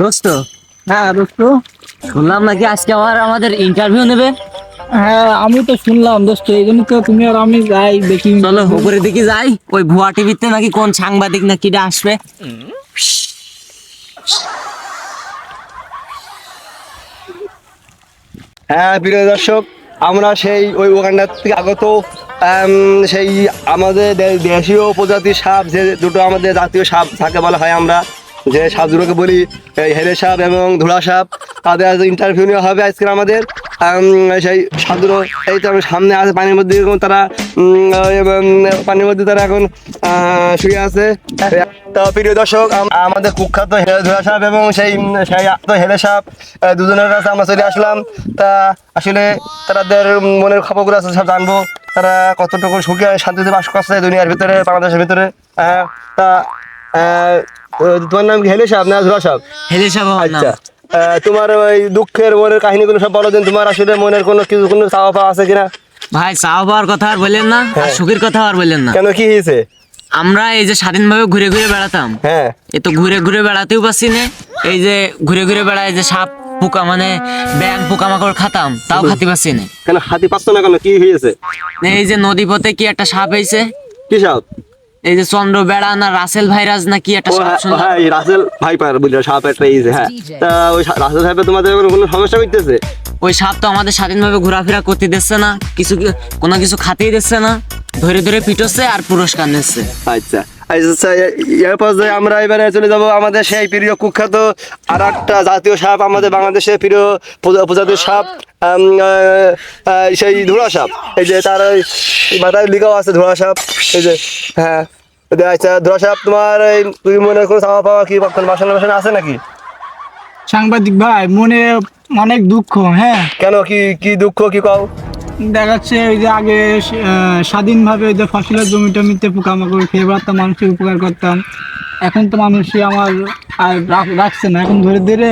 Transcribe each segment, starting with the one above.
দোস্ত। হ্যাঁ দোস্ত। শুনলাম নাকি আজকে আমার আমাদের ইন্টারভিউ নেবে? হ্যাঁ আমি তো শুনলাম দোস্ত এই জন্য তো তুমি আর আমি যাই দেখি। চলো উপরে দিকে যাই। ওই ভুয়া টিভিতে নাকি কোন সাংবাদিক নাকি এটা আসবে? হ্যাঁ প্রিয় দর্শক আমরা সেই ওই ওখানটার থেকে আগত সেই আমাদের দেশীয় প্রজাতির সাপ, যে দুটো আমাদের জাতীয় সাপ থাকে বলা হয় আমরা, যে সাপ দুটোকে বলি হেরে সাপ এবং ধুলা সাপ, তাদের আজ ইন্টারভিউ নেওয়া হবে আজকে আমাদের। সেই সাপ দুটো এই তো সামনে আছে, পানির মধ্যে তারা পানির মধ্যে তারা এখন শুয়ে আছে। তো প্রিয় দর্শক আমাদের কুখ্যাত ধুলা সাপ এবং সেই সেই তো হেলে সাপ দুজনের কাছে আমরা চলে আসলাম। তা আসলে তাদের মনের খবরগুলো আছে, সব জানব। তারা কতটুকু সুখী শান্তিতে বাস করছে দুনিয়ার ভিতরে বাংলাদেশের ভিতরে? তা তোমার নাম কি? হেলে সাহেব না ধুলা সাহেব হেলে সাহেব আচ্ছা। তোমার ওই দুঃখের মনের কাহিনীগুলো সব বলো দিন। তোমার আসলে মনের কোনো কিছু কোনো চাওয়া পাওয়া আছে কিনা? ভাই চাওয়া পাওয়ার কথা আর বললেন না আর হ্যাঁ। সুখের কথা আর বললেন না। কেন কি হয়েছে? আমরা এই যে স্বাধীনভাবে ঘুরে ঘুরে বেড়াতাম হ্যাঁ। এ তো ঘুরে ঘুরে বেড়াতেও পারছি না। এই যে ঘুরে ঘুরে বেড়ায় যে সাপ পোকা মানে ব্যাং পোকামাকড় খাতাম তাও খাতে পারছি না। কেন হাতি পাচ্ছ না কেন? কি হয়েছে এই যে নদী পথে কি একটা সাপ হয়েছে কি সাপ? এই যে চন্দ্র বেড়া না রাসেল ভাইরাস না কি একটা সাপ হ্যাঁ, শুনলাম। হ্যাঁ রাসেল ভাইপার বুঝলো সাপ একটা হ্যাঁ। তা ওই রাসেল তোমাদের কোনো- সমস্যা হইতেছে? ওই সাপ তো আমাদের স্বাধীনভাবে ঘোরাফেরা করতে দিচ্ছে না কিছু কোনো কিছু খাতেই দিচ্ছে না ধরে ধরে পিটোচ্ছে আর পুরস্কার নিচ্ছে। আচ্ছা। আচ্ছা এরপর যে আমরা এবারে চলে যাব আমাদের সেই প্রিয় কুখ্যাত আর একটা জাতীয় সাপ আমাদের বাংলাদেশের প্রিয় প্রজা- প্রজাতির সাপ সেই ধোড়া সাপ। এই যে তার ওই মাথায় লিখাও আছে ধোড়া সাপ। এই যে হ্যাঁ। আচ্ছা ধোড়া সাপ তোমার এই তুমি মনে কোনো চাওয়া পাওয়া কি বাসন বাসন আছে নাকি? সাংবাদিক ভাই মনে অনেক দুঃখ হ্যাঁ। কেন? কি কি দুঃখ কি কও? দেখাচ্ছে ওই যে আগে আহ, স্বাধীনভাবে ওই যে ফসলের জমি টমিতে পোকামাকড় খেয়ে বেড়াতাম মানুষের উপকার করতাম। এখন তো মানুষই আমার আর রাখছে না। এখন ধরে ধরে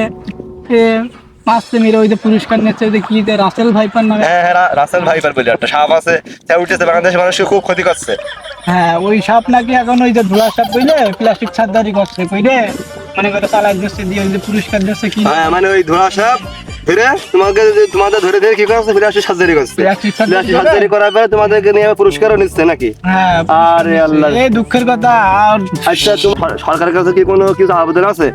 মাছতে মেরে ওই যে পুরস্কার নিচ্ছে ওই যে কি যে রাসেল ভাইপার নামে হ্যাঁ হ্যাঁ রাসেল ভাইপার বলে একটা সাপ আছে। তা উঠেছে বাংলাদেশের মানুষকে খুব ক্ষতি করছে। হ্যাঁ ওই সাপ নাকি এখন ওই যে ধোলা সাপ কইলে প্লাস্টিক ছাদদারি করছে কইলে মনে করে চালাই দিচ্ছে দিয়ে ওই যে পুরস্কার দিচ্ছে কি হ্যাঁ মানে ওই ধোড়া সাপ ধরে তোমাকে তোমাদের ধরে ধরে কি করছে ফিরাসি সার্জারি করছে? সার্জারি করার পরে তোমাদেরকে নিয়ে পুরস্কারও নিচ্ছে নাকি? হ্যাঁ আরে আল্লাহ। এই দুঃখের কথা আর আচ্ছা তোমার সরকারের কাছে কি কোনো কিছু আবেদন আছে?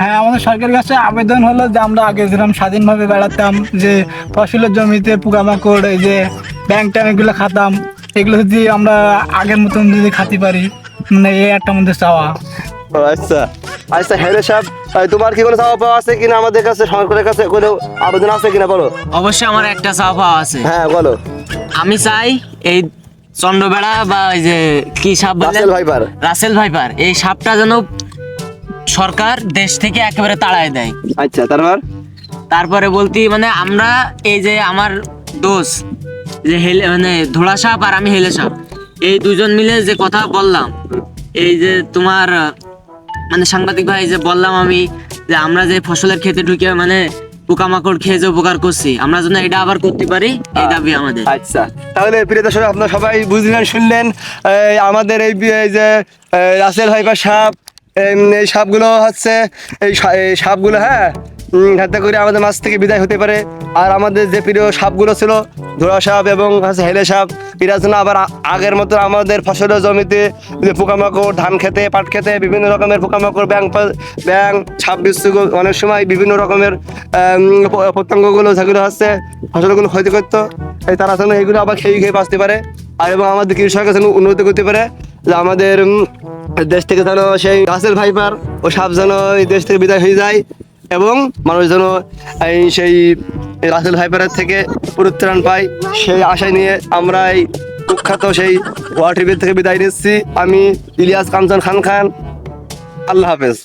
হ্যাঁ আমাদের সরকারের কাছে আবেদন হলো যে আমরা আগে যেরকম স্বাধীনভাবে বেড়াতাম যে ফসলের জমিতে পোকামাকড় এই যে ব্যাংক ট্যাঙ্ক এগুলো খাতাম এগুলো যদি আমরা আগের মতন যদি খাতে পারি মানে এই একটা আমাদের চাওয়া। আচ্ছা। আচ্ছা হেরে সাহেব তোমার কি কোনো চাওয়া পাওয়া আছে কিনা আমাদের কাছে সরকারের কাছে? কোনো আবেদন আছে কিনা বলো? অবশ্যই আমার একটা চাওয়া পাওয়া আছে। হ্যাঁ বলো। আমি চাই এই চন্দ্রবেড়া বা এই যে কি সাপ রাসেল ভাইপার। Russell viper. এই সাপটা যেন সরকার দেশ থেকে একেবারে তাড়ায় দেয়। আচ্ছা তারপর? তারপরে বলতে মানে আমরা এই যে আমার দোষ যে হেলে মানে ধোড়া সাপ আর আমি হেলে সাপ এই দুজন মিলে যে কথা বললাম এই যে তোমার মানে সাংবাদিক ভাই যে বললাম আমি যে আমরা যে ফসলের ক্ষেতে ঢুকে মানে পোকামাকড় খেয়ে যে উপকার করছি আমরা যেন এটা আবার করতে পারি এই দাবি আমাদের। আচ্ছা। তাহলে প্রিয় দর্শক আপনারা সবাই বুঝলেন শুনলেন এই আমাদের এই যে রাসেল ভাইপার সাপ এই সাপগুলো হচ্ছে এই সাপগুলো হ্যাঁ? হাতে করে আমাদের মাছ থেকে বিদায় হতে পারে। আর আমাদের যে প্রিয় সাপগুলো ছিল ধোড়া সাপ এবং হচ্ছে হেলে সাপ এরা যেন আবার আগের মতো আমাদের ফসলের জমিতে পোকামাকড় ধান খেতে পাট খেতে বিভিন্ন রকমের পোকামাকড় ব্যাং ব্যাং ছাপ বিচ্ছু অনেক সময় বিভিন্ন রকমের আম, প- পতঙ্গগুলো যেগুলো হচ্ছে ফসলগুলো ক্ষতি করতো তারা যেন এগুলো আবার খেয়ে খেয়ে বাঁচতে পারে আর এবং আমাদের কৃষকের যেন উন্নতি করতে পারে। যে আমাদের দেশ থেকে যেন সেই গাছের ভাইপার ও সাপ যেন এই দেশ থেকে বিদায় হয়ে যায়। এবং মানুষ যেন এই সেই রাসেল ভাইপারের থেকে পরিত্রাণ পায়, সেই আশায় নিয়ে আমরা এই কুখ্যাত সেই ওয়াটিভির থেকে বিদায় নিচ্ছি। আমি ইলিয়াস কাঞ্চন খান খান। আল্লাহ হাফেজ।